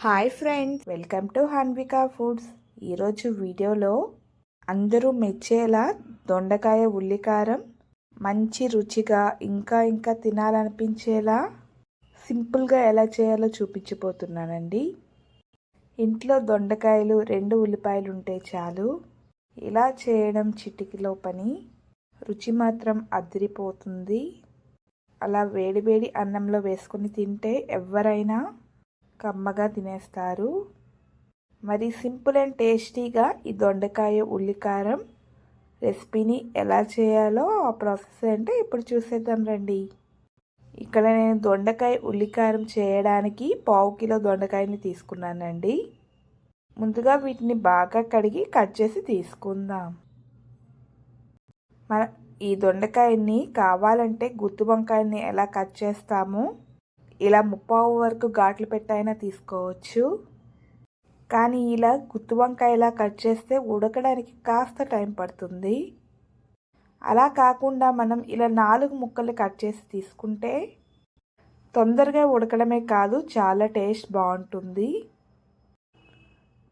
Hi friends welcome to Hanvika foods. ఈరోజు వీడియోలో అందరూ మెచ్చేలా దొండకాయ ఉల్లికారం మంచి రుచిగా ఇంకా ఇంకా తినాలనిపించేలా సింపుల్గా ఎలా చేయాలో చూపించిపోతున్నానండి ఇంట్లో దొండకాయలు రెండు ఉల్లిపాయలు ఉంటే చాలు. ఇలా చేయడం చిటికిలో పని. రుచి మాత్రం అదిరిపోతుంది. అలా వేడివేడి అన్నంలో వేసుకొని తింటే ఎవరైనా కమ్మగా తినేస్తారు. మరి సింపుల్ అండ్ టేస్టీగా ఈ దొండకాయ ఉల్లికారం రెసిపీని ఎలా చేయాలో ఆ ప్రాసెస్ అంటే ఇప్పుడు చూసేద్దాం రండి. ఇక్కడ నేను దొండకాయ ఉల్లికారం చేయడానికి పావు కిలో దొండకాయని తీసుకున్నానండి. ముందుగా వీటిని బాగా కడిగి కట్ చేసి తీసుకుందాం. మన ఈ దొండకాయని కావాలంటే గుత్తి వంకాయని ఎలా కట్ చేస్తామో? ఇలా ముప్పావు వరకు ఘాట్లు పెట్టైనా తీసుకోవచ్చు. కానీ ఇలా గుత్తి వంకాయలా కట్ చేస్తే ఉడకడానికి కాస్త టైం పడుతుంది. అలా కాకుండా మనం ఇలా నాలుగు ముక్కలు కట్ చేసి తీసుకుంటే తొందరగా ఉడకడమే కాదు చాలా టేస్ట్ బాగుంటుంది.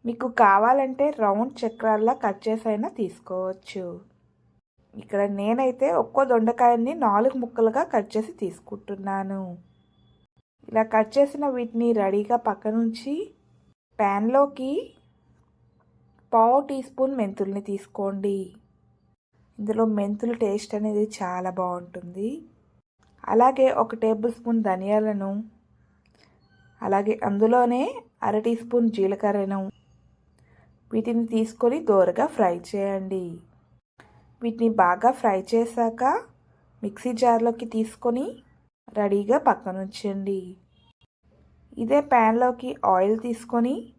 మీకు కావాలంటే రౌండ్ చక్రాల్లా కట్ చేసి అయినా తీసుకోవచ్చు. ఇక్కడ నేనైతే ఒక్కో దొండకాయని నాలుగు ముక్కలుగా కట్ చేసి తీసుకుంటున్నాను. ఇలా కట్ చేసిన వీటిని రెడీగా పక్కనుంచి ప్యాన్లోకి పావు టీ స్పూన్ మెంతుల్ని తీసుకోండి. ఇందులో మెంతులు టేస్ట్ అనేది చాలా బాగుంటుంది. అలాగే ఒక టేబుల్ స్పూన్ ధనియాలను అలాగే అందులోనే అర టీ స్పూన్ జీలకర్రను వీటిని తీసుకొని దోరగా ఫ్రై చేయండి. వీటిని బాగా ఫ్రై చేశాక మిక్సీ జార్లోకి తీసుకొని రెడీగా పక్కన ఉంచండి ఇదే ప్యాన్లోకి ఆయిల్ తీసుకొని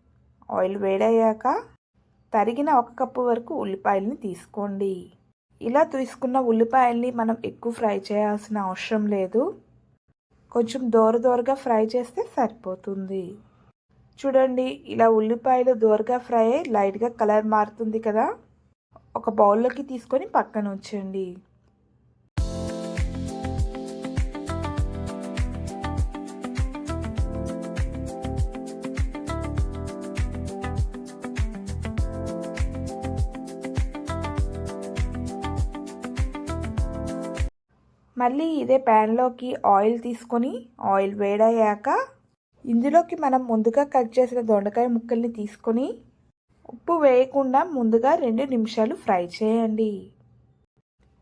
ఆయిల్ వేడయ్యాక తరిగిన ఒక కప్పు వరకు ఉల్లిపాయలని తీసుకోండి. ఇలా తీసుకున్న ఉల్లిపాయల్ని మనం ఎక్కువ ఫ్రై చేయాల్సిన అవసరం లేదు. కొంచెం దోర దోరగా ఫ్రై చేస్తే సరిపోతుంది. చూడండి ఇలా ఉల్లిపాయలు దోరగా ఫ్రై అయ్యి లైట్గా కలర్ మారుతుంది కదా? ఒక బౌల్లోకి తీసుకొని పక్కన ఉంచండి మళ్ళీ ఇదే ప్యాన్లోకి ఆయిల్ తీసుకొని ఆయిల్ వేడయ్యాక ఇందులోకి మనం ముందుగా కట్ చేసిన దొండకాయ ముక్కల్ని తీసుకొని ఉప్పు వేయకుండా ముందుగా రెండు నిమిషాలు ఫ్రై చేయండి.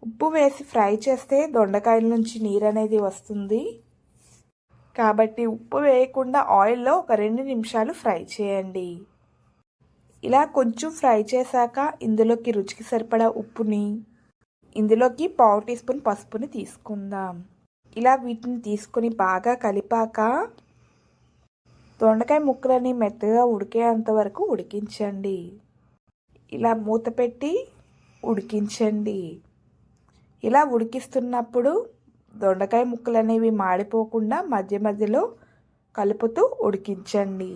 ఉప్పు వేసి ఫ్రై చేస్తే దొండకాయల నుంచి నీరు అనేది వస్తుంది. కాబట్టి ఉప్పు వేయకుండా ఆయిల్లో ఒక రెండు నిమిషాలు ఫ్రై చేయండి. ఇలా కొంచెం ఫ్రై చేశాక ఇందులోకి రుచికి సరిపడా ఉప్పుని ఇందులోకి పావు టీ స్పూన్ పసుపుని తీసుకుందాం. ఇలా వీటిని తీసుకొని బాగా కలిపాక దొండకాయ ముక్కలని మెత్తగా ఉడికేంత వరకు ఉడికించండి. ఇలా మూత పెట్టి ఉడికించండి. ఇలా ఉడికిస్తున్నప్పుడు దొండకాయ ముక్కలు అనేవి మాడిపోకుండా మధ్య మధ్యలో కలుపుతూ ఉడికించండి.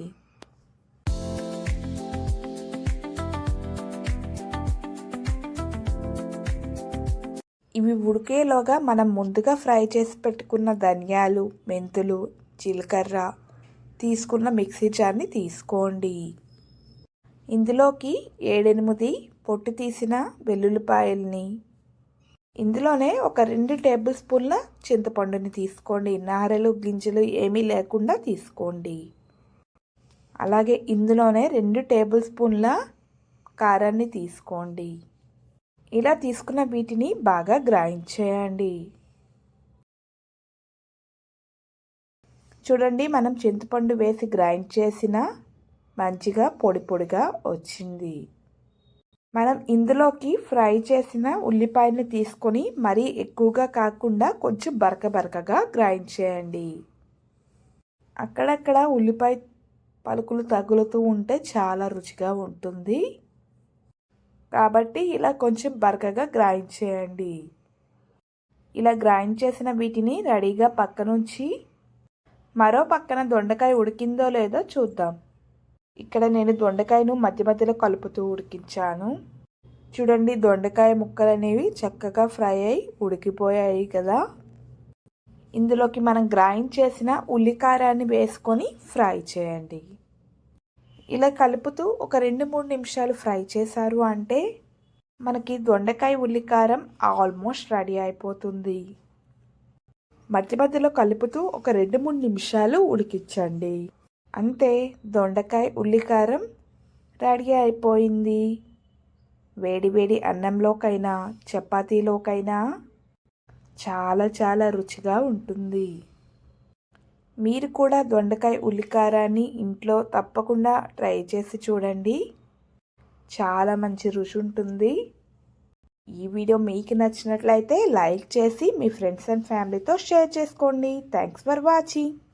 ఇవి ఉడికేలోగా మనం ముందుగా ఫ్రై చేసి పెట్టుకున్న ధనియాలు మెంతులు జీలకర్ర తీసుకున్న మిక్సీ జార్ని తీసుకోండి. ఇందులోకి ఏడెనిమిది పొట్టు తీసిన వెల్లుల్లిపాయల్ని ఇందులోనే ఒక రెండు టేబుల్ స్పూన్ల చింతపండుని తీసుకోండి. నారలు గింజలు ఏమీ లేకుండా తీసుకోండి. అలాగే ఇందులోనే రెండు టేబుల్ స్పూన్ల కారాన్ని తీసుకోండి. ఇలా తీసుకున్న వీటిని బాగా గ్రైండ్ చేయండి. చూడండి మనం చింతపండు వేసి గ్రైండ్ చేసిన మంచిగా పొడి పొడిగా వచ్చింది. మనం ఇందులోకి ఫ్రై చేసిన ఉల్లిపాయని తీసుకొని మరీ ఎక్కువగా కాకుండా కొంచెం బరక బరకగా గ్రైండ్ చేయండి. అక్కడక్కడ ఉల్లిపాయ పలుకులు తగులుతూ ఉంటే చాలా రుచిగా ఉంటుంది. కాబట్టి ఇలా కొంచెం బరకగా గ్రైండ్ చేయండి. ఇలా గ్రైండ్ చేసిన వీటిని రెడీగా పక్కనుంచి మరో పక్కన దొండకాయ ఉడికిందో లేదో చూద్దాం. ఇక్కడ నేను దొండకాయను మధ్య మధ్యలో కలుపుతూ ఉడికించాను. చూడండి దొండకాయ ముక్కలు అనేవి చక్కగా ఫ్రై అయి ఉడికిపోయాయి కదా. ఇందులోకి మనం గ్రైండ్ చేసిన ఉల్లికారాన్ని వేసుకొని ఫ్రై చేయండి. ఇలా కలుపుతూ ఒక రెండు మూడు నిమిషాలు ఫ్రై చేశారు అంటే మనకి దొండకాయ ఉల్లికారం ఆల్మోస్ట్ రెడీ అయిపోతుంది. మధ్య మధ్యలో కలుపుతూ ఒక రెండు మూడు నిమిషాలు ఉడికించండి. అంతే దొండకాయ ఉల్లికారం రెడీ అయిపోయింది. వేడి వేడి అన్నంలోకైనా చపాతీలోకైనా చాలా చాలా రుచిగా ఉంటుంది. మీరు కూడా దొండకాయ ఉల్లికారాన్ని ఇంట్లో తప్పకుండా ట్రై చేసి చూడండి. చాలా మంచి రుచి ఉంటుంది. ఈ వీడియో మీకు నచ్చినట్లయితే లైక్ చేసి మీ ఫ్రెండ్స్ అండ్ ఫ్యామిలీతో షేర్ చేసుకోండి. Thanks for watching.